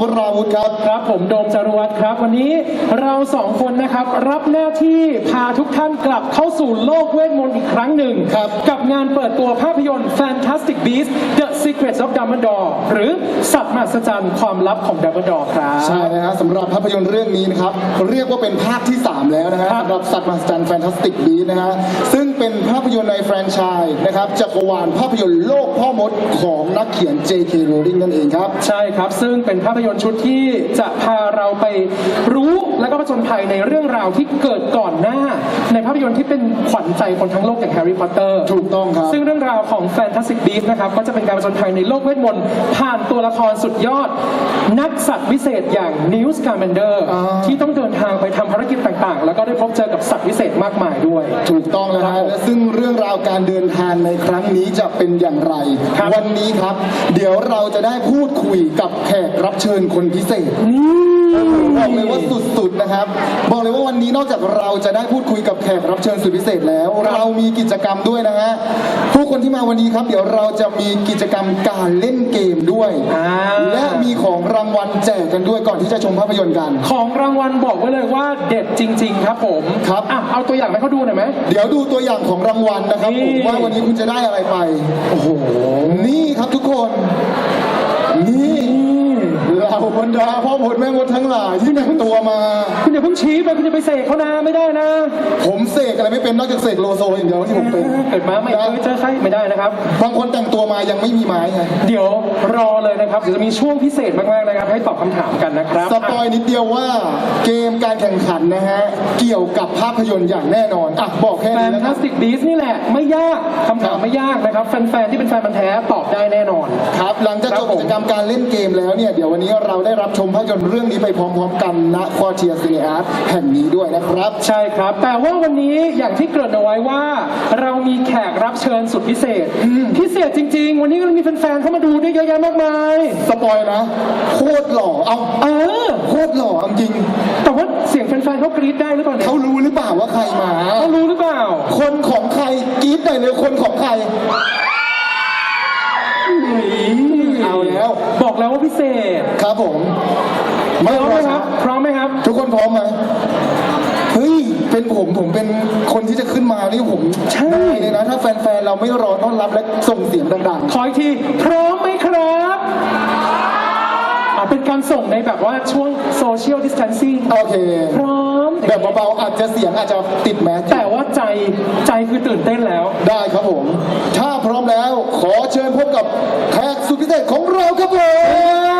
วราวุธครับ ครับผมโดมจารวัตรครับ วันนี้เราสองคนนะครับ รับหน้าที่พาทุกท่านกลับเข้าสู่โลกเวทมนต์อีกครั้งหนึ่งครับกับงานเปิดตัวภาพยนตร์ Fantastic Beasts The Secrets of Dumbledore หรือสัตว์มหัศจรรย์ความลับของ Dumbledore ครับ ใช่นะฮะสำหรับภาพยนตร์เรื่องนี้นะครับเรียกว่าเป็นภาคที่ 3 แล้วนะฮะครับ สำหรับสัตว์มหัศจรรย์แฟนตาสติกบีนะฮะซึ่งเป็นภาพยนตร์ในแฟรนไชส์นะครับจักรวาลภาพยนตร์โลกพ่อมดของนักเขียน J.K. Rowling นั่นเองครับ ใช่ครับ ซึ่งเป็นภาพยนตร์ชุดที่จะพาเราไปรู้และก็ผจญภัยในเรื่องราวที่เกิดก่อนหน้า ในภาพยนตร์ที่เป็นขวัญใจคนทั้งโลกอย่างแฮร์รี่พอตเตอร์ถูกต้องครับ ซึ่งเรื่องราวของ Fantastic Beasts นะครับก็จะเป็นการผจญภัยในโลกเวทมนต์ผ่านตัวละครสุดยอด นักสัตว์วิเศษอย่างนิวส์การ์แมนเดอร์อ่า ที่ต้องเดินทางไปทำภารกิจต่างๆ แล้วก็ได้พบเจอกับสัตว์วิเศษมากมายด้วย ถูกต้องแล้วครัฮะบผมและซึ่งเรื่องราวการเดินทางในครั้งนี้จะเป็นอย่างไร ครับวันนี้ครับ เดี๋ยวเราจะได้พูดคุยกับแขกรับเชิญคนพิเศษนี่บอกเลยว่าสุดๆนะครับ บอกเลยว่าวันนี้นอกจากเราจะได้พูดคุยกับแขกรับเชิญสุดพิเศษแล้ว เรามีกิจกรรมด้วยนะฮะผู้คนที่มาวันนี้ครับ เดี๋ยวเราจะมีกิจกรรมการเล่นเกมด้วยอ่าและมีของรางวัลแจกกันด้วยก่อนที่จะชมภาพยนตร์กัน ของรางวัลบอกไว้เลยว่าเด็ดจริง ๆ ครับผมครับอะเอาตัวอย่างให้เขาดูหน่อยไหมเดี๋ยวดูตัวอย่างของรางวัลนะครับนี่ผมว่าวันนี้คุณจะได้อะไรไปโอ้โหนี่ครับทุกคนนี่เรา บรรดาพ่อมดแม่มดทั้งหลายที่แต่งตัวมา คุณอย่าเพิ่งชี้ไปคุณจะไปเสกเขานะไม่ได้นะ ผมเสกอะไรไม่เป็นนอกจากเสกโลโซอย่างเดียวที่ผมเป็นเกิดมาไม่เคยเจอใครไม่ได้นะครับ บางคนแต่งตัวมายังไม่มีไม้ไงเดี๋ยวรอเลยนะครับเดี๋ยวจะมีช่วงพิเศษมากๆนะครับให้ตอบคำถามกันนะครับสปอยนิดเดียวว่าเกมการแข่งขันนะฮะเกี่ยวกับภาพยนตร์อย่างแน่นอนอะบอกแค่แฟนี้นนะคตารับสติกบีสนี่แหละไม่ยากคำถามไม่ยากนะครับแฟนๆที่เป็นแฟนมันธุ์แท้ตอบได้แน่นอน ครับหลังจากจบกิจกรรมการเล่นเกมแล้วเนี่ยเดี๋ยววันนี้เราได้รับชมภาพยนตร์เรื่องนี้ไปพร้อมๆกันณคอเทียซีเนอาร์ตแห่งนี้ด้วยนะครับ ใช่ครับ แต่ว่าวันนี้อย่างที่เกริ่นเอาไว้ว่า เรามีแขกรับเชิญสุดพิเศษ พิเศษจริง ๆ วันนี้ก็มีแฟนๆเข้ามาดูด้วยเยอะแยะมากมายสปอยนะโคตรหล่อเอาเออโคตรหล่อเอาจริง แต่ว่าเสียงแฟนๆเขากรี๊ดได้หรือเปล่าเนี่ยเขารู้หรือเปล่าว่าใครมาเขารู้หรือเปล่า คนของใครกรี๊ดหน่อยเร็วคนของใคร เอาแล้ว บอกแล้วว่าพิเศษครับผมพไม่ร้อมรไหมอคช้ารับ พร้อมไหมครับ ทุกคนพร้อมไหมเฮ้ย เป็นผมผมเป็นคนที่จะขึ้นมานี่ผมใช่ได้เลยนะ ถ้าแฟนๆ เราไม่รอต้อนรับและส่งเสียงดังขออีกที พร้อมไหมครับอ่าเป็นการส่งในแบบว่าช่วงโซเชียลดิส a ทนซิ่งๆโอเค พร้อม แบบเบาๆอาจจะเสียงอาจจะติดแมสแต่ว่าใจใจคือตื่นเต้นแล้ว ได้ครับผม ถ้าพร้อมแล้วขอเชิญพบกับแขกสุดพิเศษของเราครับผม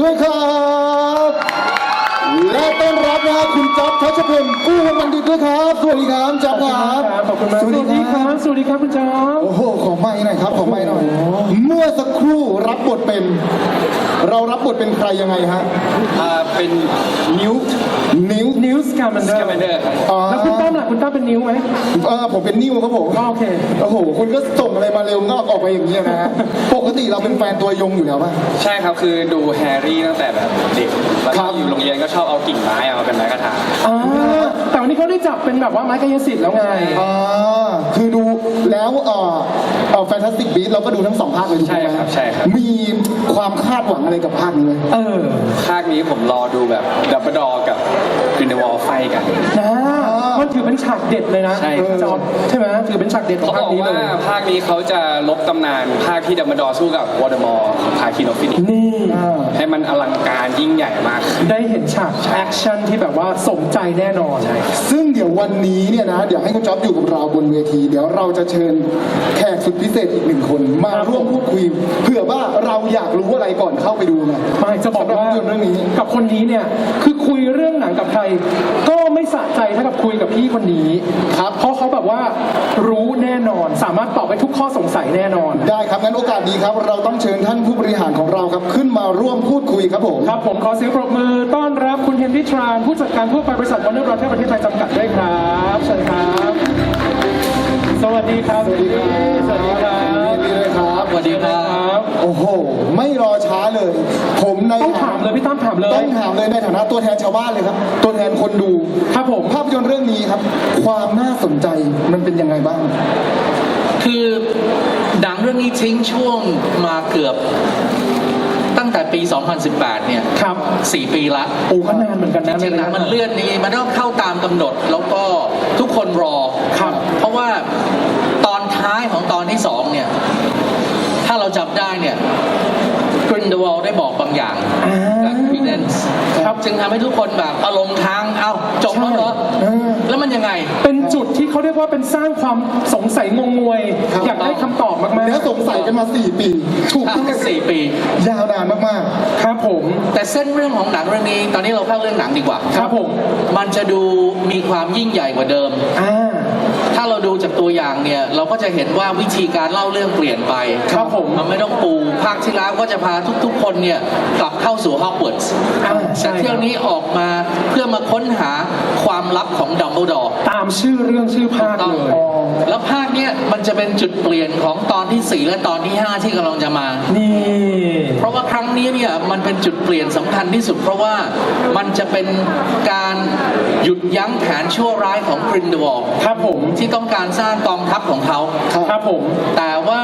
ด้วยครับและต้อนรับนะฮะคุณจ๊อบทัชพลกู้วงบัณฑิตด้วยครับสวัสดีครับจ๊อบครับขอบคุณมากสวัสดีครับ สวัสดีครับคุณจอมโอ้โหขอไม้หน่อยครับขอไม้หน่อยเมื่อสักครู่รับบทเป็น เรารับบทเป็นใครยังไงฮะอ่าเป็นนิ้วนิ้วนิว ส์คาร์มันเดอสแกมร์เดอร์ครับอ๋อแล้วคุณต้อมล่ะคุณต้อมเป็นนิ้วไหมเออผมเป็นนิ้วครับผมอ๋อโอเค โอ้โหคุณก็ส่งอะไรมาเร็วก็ออกไปอย่างนี้ยนะฮะปกติเราเป็นแฟนตัวยงอยู่แล้วป่ะ ใช่ครับคือดูแฮร์รี่ตั้งแต่แบบเด็กแล้วครัก็บ อยู่โรงเรียนก็ชอบเอากิ่งไม้เอามาเป็นไม้กระถางอ่าแต่วันนี้เขาได้จับเป็นแบบว่าไม้กายสิทธิ์แล้วไง อ่าคือดูแล้วเอ่อเอ่อแฟนตาสติกบีเราก็ดูทั้งสองภาคเลยถูกใช่ไหมครับใช่ครับ มีความคาดหวังอะไรกับภาคนี้ไหม เออ ภาคนี้ผมรอดูแบบดับเบิลดอกับกรินเดวอลไฟกัน นะมันถือเป็นฉากเด็ดเลยนะใช่ครับ จอมใช่ไหมถือเป็นฉากเด็ดของเขาภาบคอกนี้เลว่ายภาคนี้เขาจะลบตำนานภาคที่ดับเบิลดอสู้กับวอร์ดมอร์ของภาคีโนฟินิกซ์ นี่อ่า ให้มันอลังการยิ่งใหญ่มากขึ้น ได้เห็นฉากแอคชั่นที่แบบว่าสมใจแน่นอน ซึ่งเดี๋ยววันนี้เนี่ยนะ เดี๋ยวให้คุณจ๊อบอยู่กับเราบนเวที เดี๋ยวเราจะเชิญแขกสุดพิเศษอีกหนึ่งคน มาร่วมพูดคุยเผื่อว่าเราอยากรู้อะไรก่อนเข้าไปดูไงไม่จะบอกว่าสำหรับภาพยนตร์เรื่องนี้ กับคนนี้เนี่ย คือคุยเรื่องหนังกับใครก็ไม่สะใจเท่ากับคุยกับพี่คนนี้ครับ เพราะเขาแบบว่ารู้แน่นอน สามารถตอบไปทุกข้อสงสัยแน่นอน ได้ครับงั้นโอกาสนี้ครับ เราต้องเชิญท่านผู้บริหารของเราครับ ขึ้นมาร่วมพูดคุยครับผมครับผมขอเสียงปรบมือต้อนรับคุณเฮนรี่ทรานผู้จัดการทั่วไปบริษัทวอร์เนอร์บรอเทอร์ประเทศไทยจำกัดด้วยครับเชิญครับ สวัสดีครับสวัสดีครับสวัสดีครับยินดีด้วยครับสวัสดีครับโอ้โห ไม่รอช้าเลย ผมในต้องถามเลยพี่ตั้มถามเลยต้องถามเลยในฐานะตัวแทนชาวบ้านเลยครับ ตัวแทนคนดูครับผมภาพยนตร์เรื่องนี้ครับ ความน่าสนใจมันเป็นยังไงบ้าง คือหนังเรื่องนี้ทิ้งช่วงมาเกือบตั้งแต่ปี 2018 เนี่ย ครับสี่ปีละโอ้ก็นานเหมือนกันจนะริงๆหนังมันเลื่อนนี้ มันต้องเข้าตามกำหนด แล้วก็ทุกคนรอ ครับ เพราะว่าตอนท้ายของตอนที่สองเนี่ย ถ้าเราจับได้เนี่ยกรินเดวอลได้บอกบางอย่างอ่ากับพีเดนส์ครับจึงทำให้ทุกคนแบบอารมณ์ทาง เอ้าจบแล้วเหรอเออแล้วมันยังไง เป็นจุดที่เขาเรียกว่าเป็นสร้างความสงสัยงงงวย ครับ อยากได้คำตอบมากแล้วสงสัยกันมา 4 ปี ถูกต้องสี่ปี ยาวนานมากๆครับผม แต่เส้นเรื่องของหนังเรื่องนี้ ตอนนี้เราเข้าเรื่องหนังดีกว่าครับผม มันจะดูมีความยิ่งใหญ่กว่าเดิม อ่าถ้า เราดูจากตัวอย่างเนี่ยเราก็จะเห็นว่าวิธีการเล่าเรื่องเปลี่ยนไปครับผมมันไม่ต้องปูภาคที่แล้วก็จะพาทุกๆ คนเนี่ยกลับเข้าสู่ฮอกวอตส์อ่าใช่แต่เที่ยวนี้ออกมาเพื่อมาค้นหาความลับของดัมเบิลดอร์ตามชื่อเรื่องชื่อภาคต้องเลยแล้วภาคเนี้ยมันจะเป็นจุดเปลี่ยนของตอนที่ 4 และตอนที่ 5 ที่กำลังจะมานี่เพราะว่าครั้งนี้เนี่ยมันเป็นจุดเปลี่ยนสำคัญที่สุด เพราะว่ามันจะเป็นการหยุดยั้งแผนชั่วร้ายของกรินเดวอลครับผมที่ต้องการสร้างกองทัพของเขา ครับผม แต่ว่า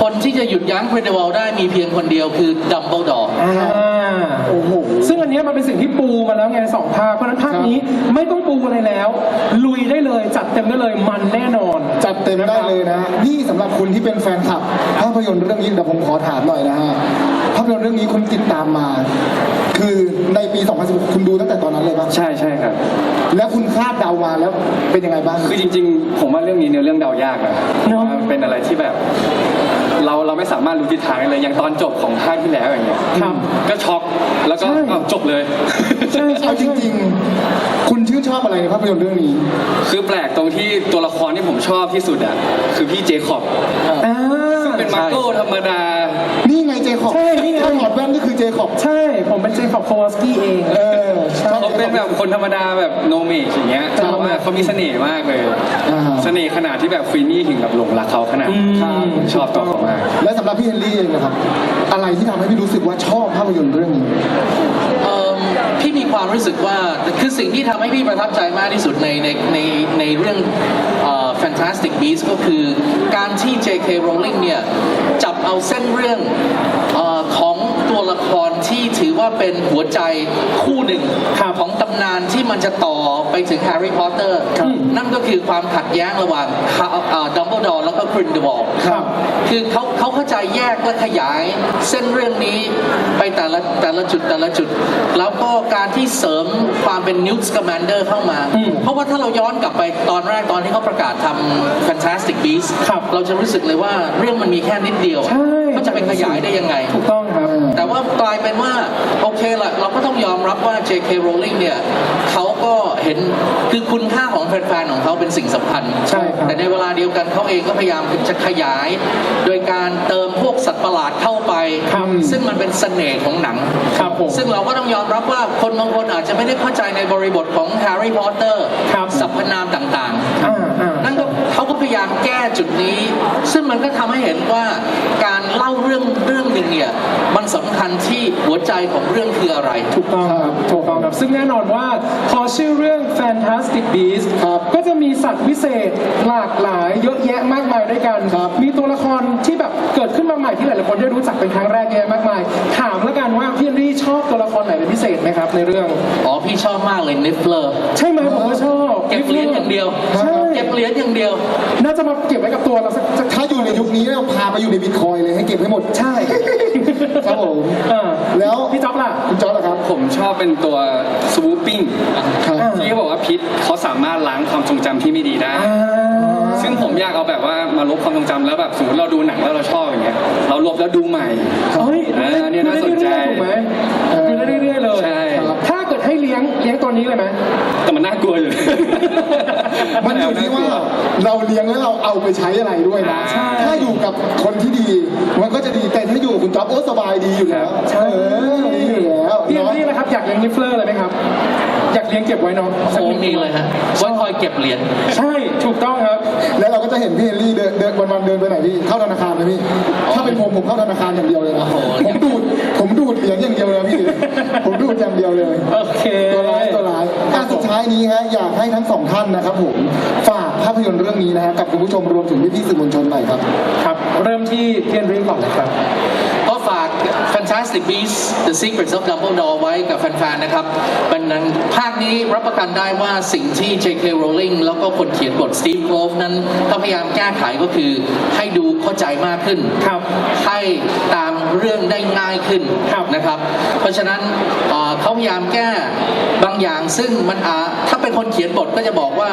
คนที่จะหยุดยั้งกรินเดวอลได้มีเพียงคนเดียวคือดัมเบิลดอร์อ่าๆโอ้โหซึ่งอันเนี้ยมันเป็นสิ่งที่ปูมาแล้วไงสองภาคเพราะฉะนั้นภาคนี้ไม่ต้องปูอะไรแล้ว ลุยได้เลยจัดเต็มได้เลยมันแน่นอน จัดเต็มได้เลยนะ นี่สำหรับคุณที่เป็นแฟนคลับภาพยนตร์เรื่องนี้เดี๋ยวผมขอถามหน่อยนะฮะภาพ ยนตร์เรื่องนี้คุณติดตามมา คือในปี 2016 คุณดูตั้งแต่ตอนนั้นเลยปะใช่ใช่ครับ แล้วคุณคาดเดามาแล้วเป็นยังไงบ้าง คือจริงๆ ผมว่าเรื่องนี้เนื้อเรื่องเดายากนะเนอะ มันเป็นอะไรที่แบบ เราเราไม่สามารถรู้ทิศทางได้เลยอย่างตอนจบของภาคที่แล้วอย่างเงี้ยครับก็ช็อกแล้วก็ใช่ อ้าวจบเลย ใช่ใช่เอาจริง ๆ คุณชื่นชอบอะไรในภาพยนตร์เรื่องนี้ คือแปลกตรงที่ตัวละครที่ผมชอบที่สุดอะคือพี่เจคอบ อ่า เป็นมาร์โก้ธรรมดานี่ไงเจคอบใช่นี่ไง ถ้าถอดแว่นก็คือเจคอบ ใช่ ผมเป็นเจคอบโควสกี้เอง เออชอบ เขาเป็นแบบคนธรรมดาแบบโนเมชอย่างเงี้ยครับแต่ว่าเขามีเสน่ห์มากเลยอ่า เสน่ห์ขนาดที่แบบฟีนี่ถึงกับหลงรักเขาขนาดอืม ชอบตัวเขามาก และสำหรับพี่เฮนรี่เองนะครับ อะไรที่ทำให้พี่รู้สึกว่าชอบภาพยนตร์เรื่องนี้ เอิ่มพี่มีความรู้สึกว่าคือสิ่งที่ทำให้พี่ประทับใจมากที่สุดในในในในเรื่องเอ่อ Fantastic Beasts ก็คือการที่ J.K. Rowling เนี่ย จับเอาเส้นเรื่องเออของตัวละครที่ถือว่าเป็นหัวใจคู่หนึ่งครับของตำนานที่มันจะต่อไปถึงแฮร์รี่พอตเตอร์ครับนั่นก็คือความขัดแย้งระหว่างดัมเบิลดอร์แล้วก็กรินเดวอลครับคือเขาเขาเข้าใจแยกและขยายเส้นเรื่องนี้ไปแต่ละแต่ละจุดแต่ละจุด แล้วก็การที่เสริมความเป็นนิวส์คอมมานเดอร์เข้ามาอืมผราะว่าถ้าเราย้อนกลับไปตอนแรกตอนที่เขาประกาศทำ Fantastic Beasts ครับเราจะรู้สึกเลยว่าเรื่องมันมีแค่นิดเดียวใช่เขาจะไปขยายได้ยังไง ถูกต้องครับ แต่ว่ากลายเป็นว่า โอเคละเราก็ต้องยอมรับว่า J.K. Rowling เนี่ยเขาก็เห็นคือคุณค่าของแฟนๆของเขาเป็นสิ่งสำคัญใช่ครับ แต่ในเวลาเดียวกันเขาเองก็พยายามจะขยาย โดยการเติมพวกสัตว์ประหลาดเข้าไป ครับซึ่งมันเป็นเสน่ห์ของหนัง ครับผม ซึ่งเราก็ต้องยอมรับว่าคนบางคนอาจจะไม่ได้เข้าใจในบริบทของแฮร์รี่พอตเตอร์ครับ สรรพนามต่างๆอ่าอ่านั่นก็ เขาก็พยายามแก้จุดนี้ ซึ่งมันก็ทำให้เห็นว่าการเล่าเรื่องเรื่องหนึ่งเนี่ยมันสำคัญที่หัวใจของเรื่องคืออะไร ถูกต้องครับถูกต้องครับ ซึ่งแน่นอนว่าพอชื่อเรื่อง Fantastic Beasts ครับก็จะมีสัตว์วิเศษหลากหลายเยอะแยะมากมายด้วยกันครับมีตัวละครที่แบบเกิดขึ้นมาใหม่ที่หลายๆคนได้รู้จักเป็นครั้งแรกเยอะมากมาย ถามแล้วกันว่าพี่แอนดี้ ชอบตัวละครไหนเป็นพิเศษไหมครับในเรื่อง อ๋อพี่ชอบมากเลยนิฟเลอร์ใช่ไหมผมก็ชอบเก็บเหรียญอย่างเดียวใช่เก็บเหรียญอย่างเดียว น่าจะมาเก็บไว้กับตัวเราสักสักถ้าอยู่ในยุคนี้เราพาไปอยู่ในบิตคอยน์เลยให้เก็บให้หมดใช่ครับผมอ่าแล้วพี่จ๊อบล่ะคุณจอร์ดล่ะครับ ผมชอบเป็นตัวสวูปปิ้งครับอ่าที่เขาบอกว่าพิษเขาสามารถล้างความทรงจำที่ไม่ดีได้อ่าซึ่งผมอยากเอาแบบว่ามาลบความทรงจำแล้วแบบสมมติเราดูหนังแล้วเราชอบอย่างเงี้ยเราลบแล้วดูใหม่เฮ้ย ไหมแต่มันน่ากลัวอยู่ มันอยู่ที่ว่าเราเลี้ยงแล้วเราเอาไปใช้อะไรด้วยนะ ใช่ ถ้าอยู่กับคนที่ดี มันก็จะดี แต่ถ้าอยู่กับคุณจ๊อบโอ้สบายดีอยู่แล้วใช่เออดีอยู่แล้วพี่เอ็มเนาะนี่นะครับอยากเลี้ยงนิฟเฟอร์เลยไหมครับ อยากเลี้ยงเก็บไว้เนาะโอ้มีเลยฮะไว้คอยเก็บเหรียญ ใช่ถูกต้องครับ แล้วเราก็จะเห็นพี่เฮนรี่เดินเดินวันวันๆเดินไปไหนพี่เข้าธนาคารเลยพี่ ถ้าเป็นผมผมเข้าธนาคารอย่างเดียวเลยนะโอ้โห ผมดูดผม ดูดเหรียญอย่างเดียวเลยพี่ผมดูดอย่างเดียวเลย โอเค ตัวร้ายตัวร้ายอะสุดท้ายนี้ฮะอยากให้ทั้งสองท่านนะครับผมฝากภาพยนตร์เรื่องนี้นะฮะกับคุณผู้ชมรวมถึงพี่ๆสื่อมวลชนหน่อยครับ ครับ เริ่มที่เพียนริงก่อนเลยครับ ก็ฝาก Fantastic Beasts The Secrets of Dumbledore ไว้กับแฟนๆ นะครับเป็นหนังภาคนี้รับประกันได้ว่าสิ่งที่ J.K. Rowling แล้วก็คนเขียนบท Steve Grove นั้นเขาพยายามแก้ไขก็คือให้ดูเข้าใจมากขึ้น ครับ ให้ตาม เรื่องได้ง่ายขึ้นครับนะครับ เพราะฉะนั้นเอ่อเขาพยายามแก้บางอย่างซึ่งมันอาถ้าเป็นคนเขียนบทก็จะบอกว่า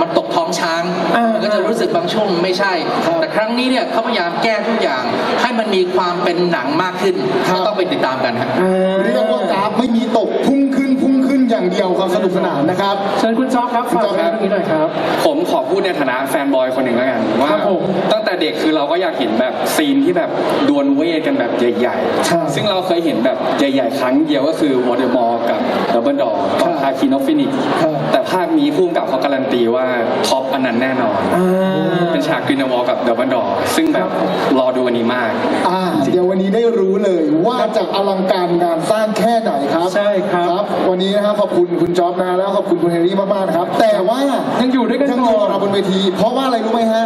มันตกท้องช้างอ่ามัมันก็จะรู้สึกบางช่วงไม่ใช่ครับแต่ครั้งนี้เนี่ยเขาพยายามแก้ทุกอย่างให้มันมีความเป็นหนังมากขึ้นครับก็ต้องไปติดตามกันครับ ความสนุกสนานนะครับ เชิญคุณจ๊อบครับฝากคุณจ๊อบบเรื่องนี้หน่อยครับ ผมขอพูดในฐานะแฟนบอยคนหนึ่งแล้วกันว่าครับผมตั้งแต่เด็กคือเราก็อยากเห็นแบบซีนที่แบบดวลเวทกันแบบใหญ่ใช่ๆ ซึ่งเราเคยเห็นแบบใหญ่ ๆ ครั้งเดียวก็คือวอเตอร์มอร์กับดับเบิลดอร์กับครับคาคินอฟฟินิกครับ แต่ภาคนี้พุ่มกับเขาการันตีว่าท็อปอันนั้นแน่นอน อ่า เป็นฉากกรีนวอลกับดับเบิลดอร์ซึ่งแบบรอดูอันนี้มาก อ่าเดี๋ยววันนี้ได้รู้เลยว่าจะอลังการงานสร้างแค่ไหนครับใช่ครับ วันนี้นะครับขอบคุณคุณจ๊อบนะแล้วขอบคุณคุณเฮนรี่มากๆนะครับ แต่ว่ายังอยู่ด้วยกันยังอก่ยู่อกับนเราบนเวที เพราะว่าอะไรรู้ไหมฮะ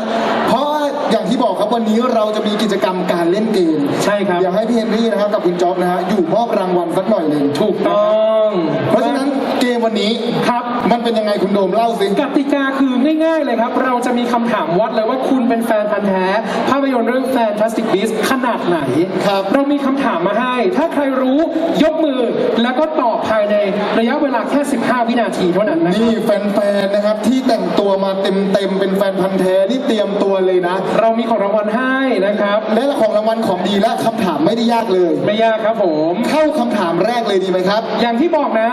เพราะว่าอย่างที่บอกครับวันนี้เราจะมีกิจกรรมการเล่นเกมใช่ครับ อยากให้พี่เฮนรี่นะครับกับคุณจ๊อบนะฮะอยู่มอบรางวัลสักหน่อยหนึ่งถูกต้อง เพราะฉะนั้น เกมวันนี้ครับ มันเป็นยังไงคุณโดมเล่าสิกติกาคือง่ายๆเลยครับ เราจะมีคำถามวัดเลยว่าคุณเป็นแฟนพันธ์แท้ ภาพยนตร์เรื่อง Fantastic Beasts ขนาดไหน ครับ เรามีคำถามมาให้ ถ้าใครรู้ยกมือแล้วก็ตอบภายในระยะเวลาแค่ 15 วินาทีเท่านั้นนะครับ นี่แฟนๆนะครับที่แต่งตัวมาเต็มๆเป็นแฟนพันธ์แท้นี่เตรียมตัวเลยนะ เรามีของรางวัลให้นะครับ และของรางวัลของดีและคำถามไม่ได้ยากเลย ไม่ยากครับผม เข้าคำถามแรกเลยดีไหมครับ อย่างที่บอกนะ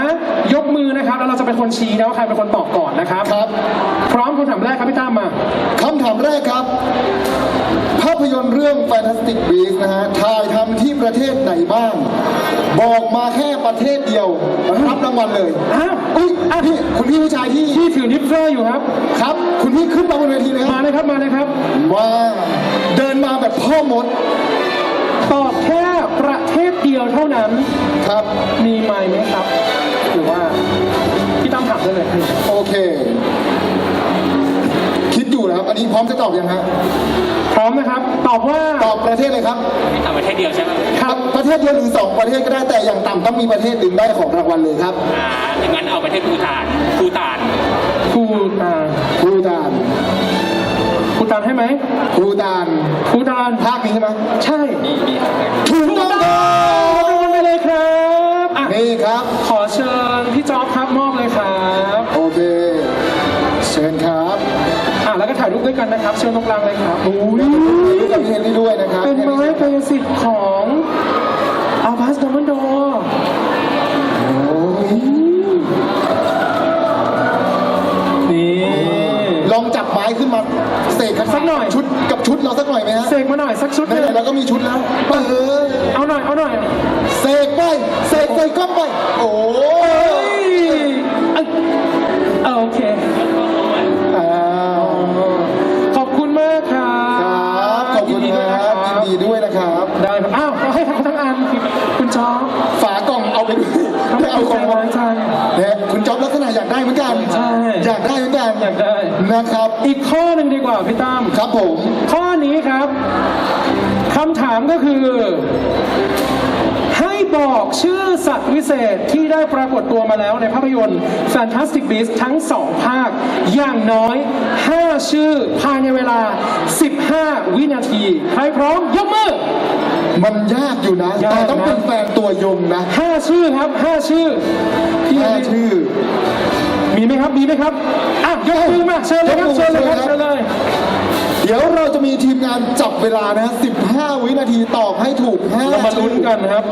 ยกมือนะครับ แล้วเราจะเป็นคนชี้นะว่าใครเป็นคนตอบก่อนนะครับ ครับ พร้อมคำถามแรกครับพี่ตั้มมาคำถามแรกครับ ภาพยนตร์เรื่อง Fantastic Beasts นะฮะถ่ายทำที่ประเทศไหนบ้าง บอกมาแค่ประเทศเดียวรับรางวัลเลยอ้าวอุ้ยพี่คุณพี่ผู้ชายที่พี่ถือนิฟเฟอร์อยู่ครับ ครับ คุณพี่ขึ้นมาบนเวทีเลยคมารับเลยครับมาเลยครับว่าเดินมาแบบพ่อมดตอบแค่ประเทศเดียวเท่านั้น ครับ มีไหมไหมครับ หรือว่า พี่ตั้มถามได้เลยโอเค คิดอยู่นะครับ อันนี้พร้อมจะตอบยังฮะพร้อมนะครับ ตอบว่าตอบประเทศเลยครับเอาประเทศเดียวใช่ไหมครับประเทศเดียวหรือสองประเทศก็ได้แต่อย่างต่ำต้องมีประเทศหนึ่งได้ของรางวัลเลยครับอ่าอย่างนั้นเอาประเทศภูตานภูตานภูตานภูตานภูตานให้ไหมภูตานภูตานภาคนี้ใช่ไหมใช่มีมีถูกต้องครัรางวัลไปเลยครับอะบนี่ครับ ขอเชิญพี่จ๊อบครับมอบเลย ด้วยกันนะครับ เชิญตรงกลางเลยครับอุ้ยรูปกับพี่เฮนรี่ด้วยนะครับเป็นไม้กายสิทธิ์ของอาบัสดัมเบิลดอร์โอ้ยนี่ลองจับไม้ขึ้นมาเสกกันสักหน่อยชุดกับชุดเราสักหน่อยไหมฮะเสกมาหน่อยสักชุดหไหนึนงๆเราก็มีชุดแล้วเออเอาหน่อยเอาหน่อยเสกไปเสกใส่กล้องไป โอ้เฮ้ย อาของมาใช่ เนี่ยคุณจ๊อบลักษณะอยากได้เหมือนกัน ใช่ อยากได้เหมือนกันอยากได้ นะครับ อีกข้อหนึ่งดีกว่าพี่ตั้ม ครับผม ข้อนี้ครับคำถามก็คือ ให้บอกชื่อสัตว์วิเศษที่ได้ปรากฏตัวมาแล้วในภาพยนตร์ Fantastic Beasts ทั้งสองภาค อย่างน้อย 5 ชื่อภายในเวลา 15 วินาที ใครพร้อมยกมือ มันยากอยู่นะยากนะแต่ต้องเป็นแฟนตัวยงนะ5ชื่อครับ5ชื่อพี่แค่ชื่อ มีไหมครับมีไหมครับอะยกมือมาเชิญเลยครับเชิญเลยครับเชิญเลยเดี๋ยวเราจะมีทีมงานจับเวลานะฮะ15 วินาทีตอบให้ถูก5เรามาลุ้นกันนะครับ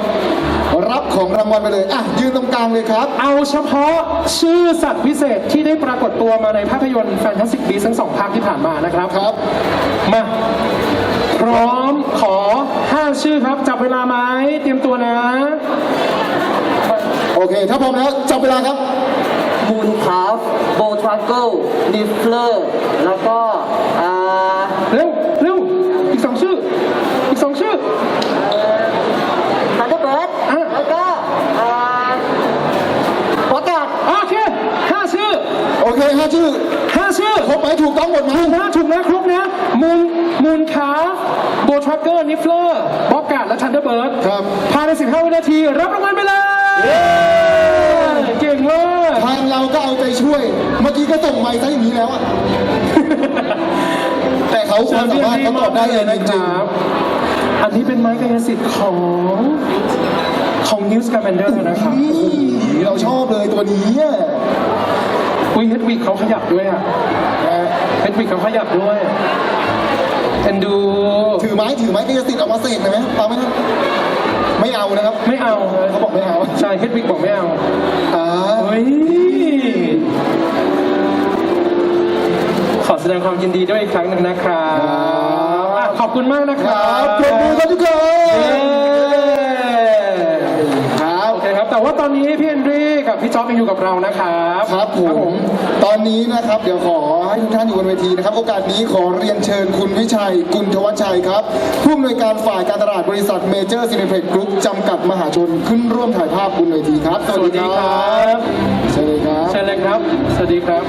รับของรางวัลไปเลย อะ ยืนตรงกลางเลยครับ เอาเฉพาะชื่อสัตว์พิเศษที่ได้ปรากฏตัวมาในภาพยนตร์ Fantastic Beasts ทั้งสองภาคที่ผ่านมานะครับ ครับ มา พร้อมขอ 5ชื่อครับ จับเวลาไหมเตรียมตัวนะ โอเค ถ้าพร้อมแล้วจับเวลาครับ มูนคาฟโบทรัคเกิลนิฟเลอร์แล้วก็อ่าเร็วเร็วอีกสองชื่อ อีกสองชื่อ ทันเดอร์เบิร์ดอะ แล้วก็อ่าโอกาสโอเคห้าชื่อ โอเคห้าชื่อห้า ชื่อครบไหมถูกต้องหมดไหมถูกนะถูกนะครบนะมูนมูนคาโบทรัคเกอร์นิฟเลอร์บอกการ์ดและทันเดอร์เบิร์ดครับ ภายใน 15 วินาที รับรางวัลไปเลย เก่งมากทางเราก็เอาใจช่วย เมื่อกี้ก็ส่งไม้ซะอย่างนี้แล้วอะแต่เขาความสามารถเขาตอบได้เองจริงครับอันนี้เป็นไม้กายสิทธิ์ของของนิวส์การ์แมนเดอร์นะครับๆนี่เราชอบเลยตัวนี้ อะอุ้ยเฮดวิกเขาขยับด้วยอะเฮดวิกเขาขยับด้วยเอ็นดู ถือไม้ถือไม้ก็จะติดออกมาเสกหน่อยไหมเอาไหมครับไม่เอานะครับ ไม่เอาเขาบอกไม่เอาใช่เฮดวิกบอกไม่เอาอ่าเฮ้ยขอแสดงความยินดีด้วยอีกครั้งหนึ่งนะครับอะขอบคุณมากนะคครัรับบปรบมือกันทุกคน เย้ ครับ โอเคครับ แต่ ว่าตอนนี้พี่เอนรี่กับพี่จ๊อบยังอยู่กับเรานะครับครับผม ตอนนี้นะครับเดี๋ยวขอให้ทุกท่านอยู่บนเวทีนะครับ โอกาสนี้ขอเรียนเชิญคุณวิชัย กุลทวัชชัยครับ ผู้อำนวยการฝ่ายการตลาดบริษัทเมเจอร์ซีนิเพล็กกรุ๊ปจำกัดมหาชนขึ้นร่วมถ่ายภาพบนเวทีครับ สวัสดีครับเชิญเลยครับ เชิญเลยครับ สวัสดีครับ